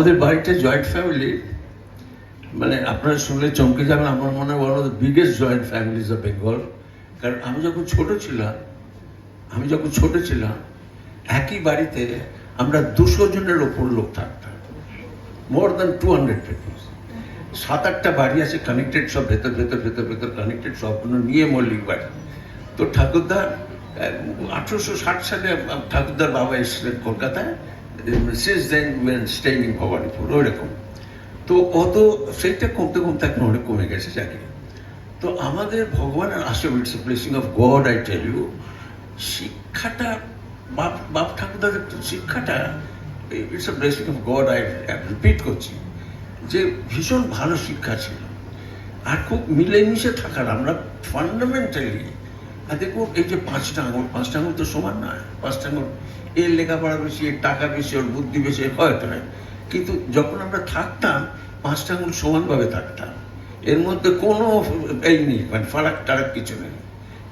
আমাদের বাড়িতে joint family মানে আপনারা শুনলে চমকে যাবেন আমার মনে হয় one of the biggest joint families of Bengal কারণ আমি যখন ছোট ছিলাম, আমি যখন ছোট ছিলাম, একই বাড়িতে আমরা দুশো জনের ওপর লোক থাকতাম। More than two hundred peoples সাত আটটা বাড়ি আছে কানেক্টেড সব, ভেতর ভেতর ভেতর ভেতর কানেক্টেড সবগুলো নিয়ে মল্লিক বাড়ি। তো ঠাকুরদা আঠেরোশো ষাট সালে ঠাকুরদার বাবা এসেছিলেন কলকাতায়। Since then when in Bhowanipore ওইরকম। তো অত সেইটা কমতে কমতে এখন অনেক কমে গেছে যাকে তো আমাদের ভগবানের আসলে it's blessing of God I tell you শিক্ষাটা, বাপ বাপ ঠাকুরদাদের শিক্ষাটা it's a blessing of God I repeat করছি, যে ভীষণ ভালো শিক্ষা ছিল। আর খুব মিলেমিশে থাকার আমরা ফান্ডামেন্টালি আর দেখো এই যে পাঁচটা আঙুল পাঁচটা আঙুল তো সমান নয় পাঁচটা আঙুল এর লেখাপড়া বেশি, এর টাকা বেশি, ওর বুদ্ধি বেশি হয়তো নয় কিন্তু যখন আমরা থাকতাম পাঁচটা আঙুল সমানভাবে থাকতাম, এর মধ্যে কোনো এই নেই মানে ফারাক টারাক কিছু নেই।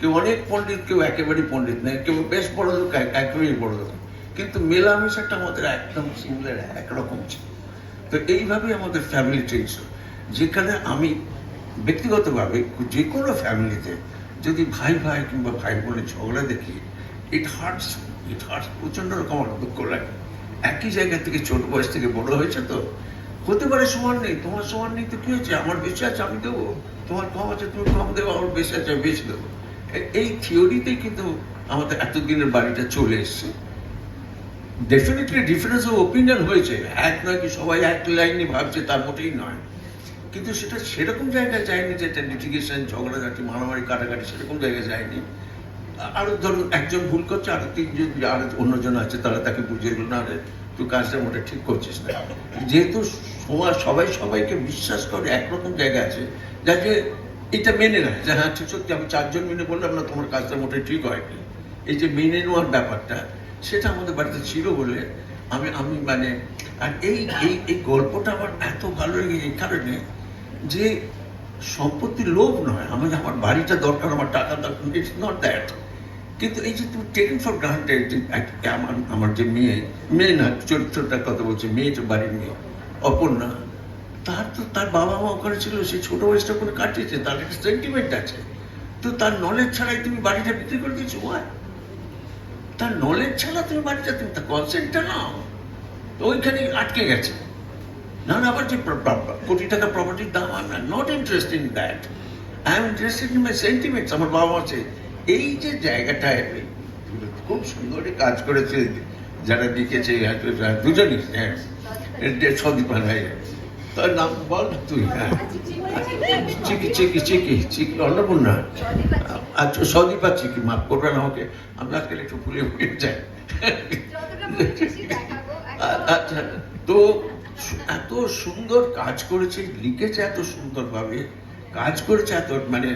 কেউ অনেক পণ্ডিত, কেউ একেবারেই পণ্ডিত নেই, কেউ বেশ বড় লোক, এক- একেবারেই বড় লোক। কিন্তু মেলামেশাটা আমাদের একদম সিমিলার একরকম ছিল। তো এইভাবেই আমাদের ফ্যামিলি চলছে যেখানে আমি ব্যক্তিগতভাবে যে কোনো ফ্যামিলিতে যদি ভাই ভাই কিংবা ভাই বোনের ঝগড়া দেখি ইট হার্টস ইট হার্টস প্রচণ্ড রকম দুঃখ লাগে। একই জায়গা থেকে ছোট বয়স থেকে বড় হয়েছে তো। হতে পারে সমান নেই, তোমার সমান নেই তো কি হয়েছে? আমার বেশি আছে, আমি দেবো। তোমার কম আছে, তুমি কম দেবো, আমার বেশি আছে, আমি বেশি দেবো। এই থিওরিতে কিন্তু আমাদের এতদিনের বাড়িটা চলে এসছে। ডেফিনেটলি ডিফারেন্স অফ ওপিনিয়ন হয়েছে। এক নয় কি সবাই এক লাইনে ভাবছে, তার মোটেই নয়। কিন্তু সেটা সেরকম জায়গায় যায়নি যেটা লিটিগেশন ঝগড়াঝাটি, মারামারি, কাটাকাটি সেরকম জায়গায় যায়নি। আরও ধরুন একজন ভুল করছে, আর তিনজন, আর অন্যজন আছে, তারা তাকে বুঝিয়ে দিল না তুই কাজটা মোটে ঠিক করছিস না। যেহেতু সবাই সবাইকে বিশ্বাস করে একরকম জায়গা আছে যাকে এটা মেনে নেয় যে হ্যাঁ ঠিক, সত্যি, আমি চারজন মেনে বললাম, না, তোমার কাজটা মোটে ঠিক হয়নি। এই যে মেনে নেওয়ার ব্যাপারটা, সেটা আমাদের বাড়িতে ছিল বলে আমি আমি মানে আর এই এই এই গল্পটা আমার এত ভালো লেগে এই কারণে যে সম্পত্তির লোভ নয় আমার আমার বাড়িটা দরকার, আমার টাকা দরকার ইটস নট দ্যাট কিন্তু এই যে তুমি টেকেন ফর গ্রান্টেড আমার আমার যে মেয়ে মেয়ে না চরিত্রটার কথা বলছে, মেয়ে যে বাড়ির মেয়ে অপর্ণা তার তো তার বাবা মা ওখানে ছিল, সে ছোট বয়সটা করে কাটিয়েছে, তার একটা সেন্টিমেন্ট আছে। তো তার নলেজ ছাড়াই তুমি বাড়িটা বিক্রি করে দিচ্ছো ওয়াই তার নলেজ ছাড়া তুমি বাড়িটা তুমি তার কনসেন্টটা নাও। ওইখানে আটকে গেছে। না না আবার যে কোটি টাকা প্রপার্টির দাম I am not interested in that I am interested in my sentiments আমার বাবা আছে এই যে জায়গাটায় খুব সুন্দর কাজ করেছে যারা লিখেছে দুজনই হ্যাঁ সদীপান ভাই। তার নাম বল না তুই হ্যাঁ। চিকি চিকি চিকি চিকি অন্নপূর্ণা। আচ্ছা সদীপা চিকি মাফ করবেন আমাকে। আমি আজকাল একটু ভুলে ভুলে যাই। আচ্ছা তো এত সুন্দর কাজ করেছে, লিখেছে এত সুন্দরভাবে, কাজ করেছে এত মানে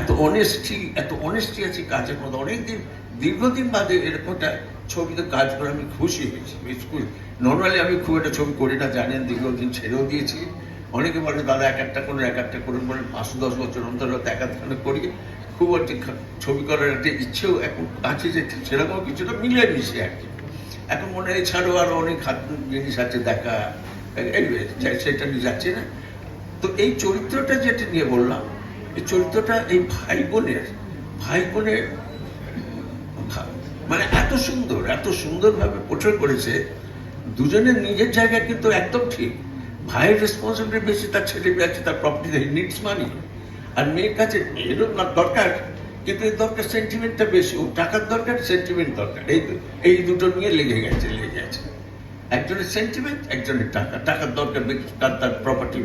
এত অনেস্টি এত অনেস্টি আছে কাজের মধ্যে। অনেকদিন, দীর্ঘদিন বাদে এরকম একটা ছবিতে কাজ করে আমি খুশি হয়েছি বিস্কুল নর্মালি আমি খুব একটা ছবি করি না, জানেন, দীর্ঘদিন ছেড়েও দিয়েছি। অনেকে বলে, দাদা, এক একটা করে এক একটা করে বলে পাঁচশো দশ বছর অন্তর এক একটা করি। খুব একটা ছবি করার একটা ইচ্ছেও এখন আছে যে, সেরকম কিছুটা মিলে মিশে আর কি। এখন মনে হয় এছাড়াও আরও অনেক জিনিস আছে দেখা সেটা নিয়ে না। তো এই চরিত্রটা যেটা নিয়ে বললাম, এই চরিত্রটা এই ভাই বোনের ভাই বোনের মানে এত সুন্দর, এত সুন্দরভাবে করেছে, দুজনের নিজের জায়গা কিন্তু একদম ঠিক। ভাইয়ের রেসপন্সিবিলিটি বেশি, তার ছেলে আছে, তার প্রপার্টি নিডস মানি আর মেয়ের কাছে এরও না দরকার, কিন্তু এর দরকার সেন্টিমেন্টটা বেশি ও টাকার দরকার সেন্টিমেন্ট দরকার। এই এই দুটো নিয়ে লেগে গেছে একজনের সেন্টিমেন্ট একজনের টাকা। টাকার দরকার তার তার প্রপার্টি